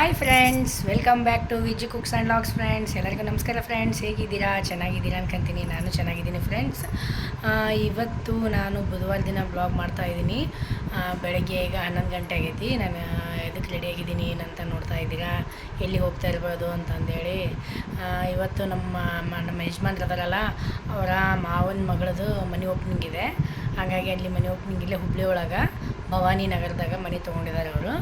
Hi friends welcome back to Viji cooks and vlogs friends ಎಲ್ಲರಿಗೂ ನಮಸ್ಕಾರ friends ಹೇಗಿದ್ದೀರಾ? ಚೆನ್ನಾಗಿದ್ದೀರಾ ಅನ್ಕೊಂತೀನಿ. ನಾನು ಚೆನ್ನಾಗಿದ್ದೀನಿ ಫ್ರೆಂಡ್ಸ್ ಇವತ್ತು ನಾನು ಬುಧವಾರ ದಿನ ಬ್ಲಾಗ್ ಮಾಡ್ತಾ ಇದ್ದೀನಿ. ಬೆಳಗ್ಗೆ ಈಗ ಹನ್ನೊಂದು ಗಂಟೆ ಆಗೈತಿ. ನಾನು ಎದಕ್ಕೆ ರೆಡಿ ಆಗಿದ್ದೀನಿ, ಏನಂತ ನೋಡ್ತಾ ಇದ್ದೀರಾ? ಎಲ್ಲಿ ಹೋಗ್ತಾ ಇರ್ಬೋದು ಅಂತಂದೇಳಿ. ಇವತ್ತು ನಮ್ಮ ನಮ್ಮ ಯಜಮಾನ್ರು ಅದಾರಲ್ಲ, ಅವರ ಮಾವನ ಮಗಳದು ಮನೆ ಓಪನಿಂಗ್ ಇದೆ. ಹಾಗಾಗಿ ಅಲ್ಲಿ ಮನೆ ಓಪನಿಂಗ್ ಇಲ್ಲೇ ಹುಬ್ಳಿ ಒಳಗೆ. ಭವಾನಿ ನಗರದಾಗ ಮನೆ ತೊಗೊಂಡಿದ್ದಾರೆ ಅವರು.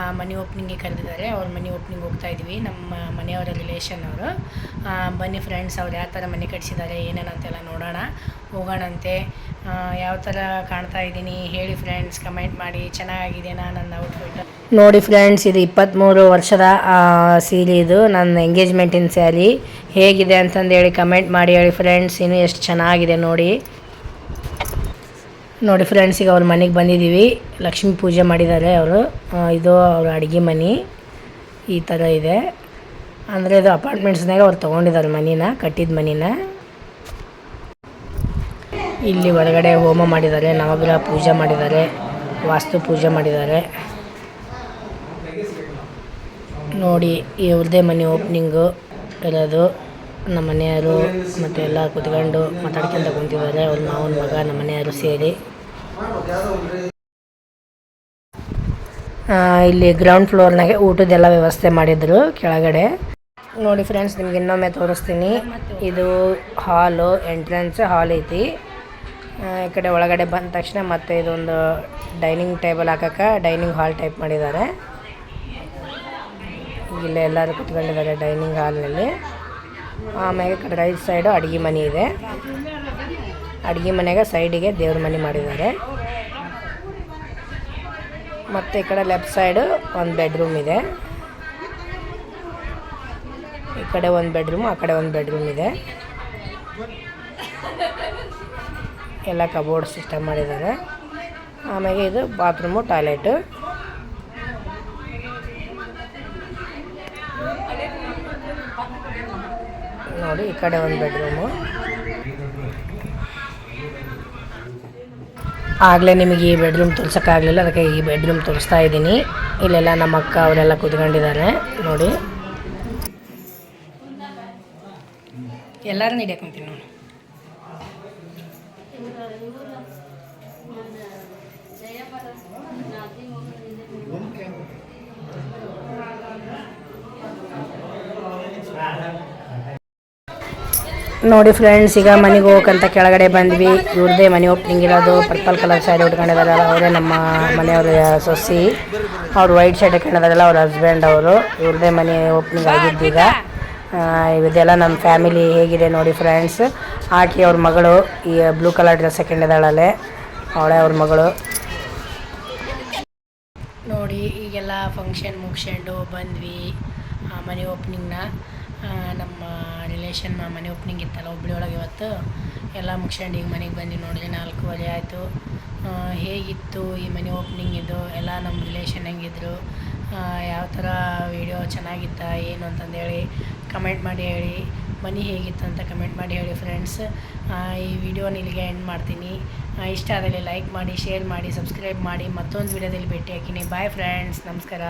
ಆ ಮನೆ ಓಪನಿಂಗಿಗೆ ಕರೆದಿದ್ದಾರೆ. ಅವ್ರ ಮನೆ ಓಪ್ನಿಂಗ್ ಹೋಗ್ತಾ ಇದ್ವಿ. ನಮ್ಮ ಮನೆಯವರ ರಿಲೇಷನ್ ಅವರು. ಬನ್ನಿ ಫ್ರೆಂಡ್ಸ್ ಅವ್ರು ಯಾವ ಥರ ಮನೆ ಕಟ್ಸಿದ್ದಾರೆ ಏನೇನಂತೆಲ್ಲ ನೋಡೋಣ. ಹೋಗೋಣಂತೆ. ಯಾವ ಥರ ಕಾಣ್ತಾ ಇದ್ದೀನಿ ಹೇಳಿ ಫ್ರೆಂಡ್ಸ್ ಕಮೆಂಟ್ ಮಾಡಿ. ಚೆನ್ನಾಗಿದೆನಾ ನನ್ನ ಔಟ್ಫಿಟ್ ನೋಡಿ ಫ್ರೆಂಡ್ಸ್ ಇದು ಇಪ್ಪತ್ತ್ಮೂರು ವರ್ಷದ ಸೀರೆ ಇದು. ನನ್ನ ಎಂಗೇಜ್ಮೆಂಟಿನ ಸ್ಯಾರಿ ಹೇಗಿದೆ ಅಂತಂದು ಹೇಳಿ ಕಮೆಂಟ್ ಮಾಡಿ ಹೇಳಿ ಫ್ರೆಂಡ್ಸ್ ಇನ್ನೂ ಎಷ್ಟು ಚೆನ್ನಾಗಿದೆ ನೋಡಿ. ನೋಡಿ ಫ್ರೆಂಡ್ಸ್ ಈಗ ಅವ್ರ ಮನೆಗೆ ಬಂದಿದ್ದೀವಿ ಲಕ್ಷ್ಮೀ ಪೂಜೆ ಮಾಡಿದ್ದಾರೆ ಅವರು. ಇದು ಅವ್ರ ಅಡುಗೆ ಮನೆ. ಈ ಥರ ಇದೆ. ಅಂದರೆ ಇದು ಅಪಾರ್ಟ್ಮೆಂಟ್ಸ್ನಾಗ ಅವ್ರು ತೊಗೊಂಡಿದ್ದಾರೆ ಮನಿನ, ಕಟ್ಟಿದ ಮನಿನ. ಇಲ್ಲಿ ಹೊರಗಡೆ ಹೋಮ ಮಾಡಿದ್ದಾರೆ ನವಗ್ರಹ ಪೂಜೆ ಮಾಡಿದ್ದಾರೆ ವಾಸ್ತು ಪೂಜೆ ಮಾಡಿದ್ದಾರೆ ನೋಡಿ, ಇವ್ರದೇ ಮನೆ ಓಪ್ನಿಂಗು ಇರೋದು ನಮ್ಮ ಮನೆಯವರು ಮತ್ತು ಎಲ್ಲ ಕುತ್ಕೊಂಡು ಮಾತಾಡ್ಕೊಂತ ಕುಂತಿದ್ದಾರೆ. ಅವ್ರ ಮಾವನ ಮಗ, ನಮ್ಮ ಮನೆಯವರು ಸೇರಿ. ಇಲ್ಲಿ ಗ್ರೌಂಡ್ ಫ್ಲೋರ್ನಾಗೆ ಊಟದೆಲ್ಲ ವ್ಯವಸ್ಥೆ ಮಾಡಿದ್ರು ಕೆಳಗಡೆ. ನೋಡಿ ಫ್ರೆಂಡ್ಸ್ ನಿಮ್ಗೆ ಇನ್ನೊಮ್ಮೆ ತೋರಿಸ್ತೀನಿ. ಇದು ಹಾಲು ಎಂಟ್ರೆನ್ಸ್ ಹಾಲ್ ಐತಿ. ಈ ಕಡೆ ಒಳಗಡೆ ಬಂದ ತಕ್ಷಣ ಮತ್ತೆ ಇದೊಂದು ಡೈನಿಂಗ್ ಟೇಬಲ್ ಹಾಕಕ್ಕೆ ಡೈನಿಂಗ್ ಹಾಲ್ ಟೈಪ್ ಮಾಡಿದ್ದಾರೆ. ಇಲ್ಲೇ ಎಲ್ಲರೂ ಕುತ್ಕೊಂಡಿದ್ದಾರೆ ಡೈನಿಂಗ್ ಹಾಲ್ನಲ್ಲಿ ಆಮೇಲೆ ಕಡೆ ರೈಟ್ ಸೈಡು ಅಡುಗೆ ಮನೆ ಇದೆ. ಅಡುಗೆ ಮನೆಗೆ ಸೈಡಿಗೆ ದೇವ್ರ ಮನೆ ಮಾಡಿದ್ದಾರೆ. ಮತ್ತು ಈ ಕಡೆ ಲೆಫ್ಟ್ ಸೈಡು ಒಂದು ಬೆಡ್ರೂಮ್ ಇದೆ. ಈ ಕಡೆ ಒಂದು ಬೆಡ್ರೂಮ್ ಆ ಕಡೆ ಒಂದು ಬೆಡ್ರೂಮ್ ಇದೆ. ಎಲ್ಲ ಕಬೋರ್ಡ್ ಸಿಸ್ಟಮ್ ಮಾಡಿದ್ದಾರೆ. ಆಮೇಲೆ ಇದು ಬಾತ್ರೂಮು ಟಾಯ್ಲೆಟು ನೋಡಿ, ಈ ಕಡೆ ಒಂದು ಬೆಡ್ರೂಮು ಆಗಲೇ ನಿಮಗೆ ಈ ಬೆಡ್ರೂಮ್ ತೋರ್ಸೋಕ್ಕಾಗಲಿಲ್ಲ, ಅದಕ್ಕೆ ಈ ಬೆಡ್ರೂಮ್ ತೋರಿಸ್ತಾ ಇದ್ದೀನಿ. ಇಲ್ಲೆಲ್ಲ ನಮ್ಮ ಅಕ್ಕ ಅವರೆಲ್ಲ ಕೂತ್ಕೊಂಡಿದ್ದಾರೆ, ನೋಡಿ. ಎಲ್ಲರೂ ನೀಡಕೊಂತೀನಿ ನೋಡಿ ನೋಡಿ ಫ್ರೆಂಡ್ಸ್ ಈಗ ಮನೆಗೆ ಹೋಗಕ್ಕಂತ ಕೆಳಗಡೆ ಬಂದ್ವಿ. ಇವ್ರದ್ದೇ ಮನೆ ಓಪನಿಂಗ್ ಇರೋದು ಪರ್ಪಲ್ ಕಲರ್ ಸ್ಯಾರಿ ಉಟ್ಕೊಂಡಿದಾರಲ್ಲ ಅವರೇ ನಮ್ಮ ಮನೆಯವ್ರ ಸೊಸಿ ಅವ್ರು ವೈಟ್ ಶರ್ಟ್ ಹಾಕೊಂಡಿದಾರಲ್ಲ ಅವ್ರ ಹಸ್ಬೆಂಡ್ ಅವರು. ಇವ್ರದ್ದೇ ಮನೆ ಓಪನಿಂಗ್ ಆಗಿದ್ದೀಗ ಈಗ. ಇದೆಲ್ಲ ನಮ್ಮ ಫ್ಯಾಮಿಲಿ ಹೇಗಿದೆ ನೋಡಿ ಫ್ರೆಂಡ್ಸ್ ಆಕೆ ಅವ್ರ ಮಗಳು ಈ ಬ್ಲೂ ಕಲರ್ ಡ್ರೆಸ್ ಹಾಕೊಂಡಿದ್ದಾಳಲ್ಲೇ. ಅವಳೇ ಅವ್ರ ಮಗಳು. ನೋಡಿ ಈಗೆಲ್ಲ ಫಂಕ್ಷನ್ ಮುಗಿಸ್ಕೊಂಡು ಬಂದ್ವಿ ಆ, ಮನೆ ಓಪ್ನಿಂಗ್ನ ನಮ್ಮ ರಿಲೇಷನ್ ಮನೆ ಓಪ್ನಿಂಗ್ ಇತ್ತಲ್ಲ ಹುಬ್ಳಿ ಒಳಗೆ ಇವತ್ತು. ಎಲ್ಲ ಮುಗಿಸ್ಕೊಂಡು ಈಗ ಮನೆಗೆ ಬಂದು ನೋಡಿದೆ ನಾಲ್ಕು ನಾಲ್ಕೂವರೆ ಆಯಿತು. ಹೇಗಿತ್ತು ಈ ಮನೆ ಓಪ್ನಿಂಗ್ ಇದು? ಎಲ್ಲ ನಮ್ಮ ರಿಲೇಷನ್ ಹೆಂಗಿದ್ರು? ಯಾವ ಥರ ವಿಡಿಯೋ ಚೆನ್ನಾಗಿತ್ತ, ಏನು ಅಂತಂದೇಳಿ ಕಮೆಂಟ್ ಮಾಡಿ ಹೇಳಿ. ಮನೆ ಹೇಗಿತ್ತು ಅಂತ ಕಮೆಂಟ್ ಮಾಡಿ ಹೇಳಿ ಫ್ರೆಂಡ್ಸ್ ಈ ವಿಡಿಯೋನ ಇಲ್ಲಿಗೆ ಎಂಡ್ ಮಾಡ್ತೀನಿ. ಇಷ್ಟ ಆದಲ್ಲಿ ಲೈಕ್ ಮಾಡಿ ಶೇರ್ ಮಾಡಿ ಸಬ್ಸ್ಕ್ರೈಬ್ ಮಾಡಿ. ಮತ್ತೊಂದು ವಿಡಿಯೋದಲ್ಲಿ ಭೇಟಿ ಹಾಕಿನಿ ಬಾಯ್ ಫ್ರೆಂಡ್ಸ್ ನಮಸ್ಕಾರ.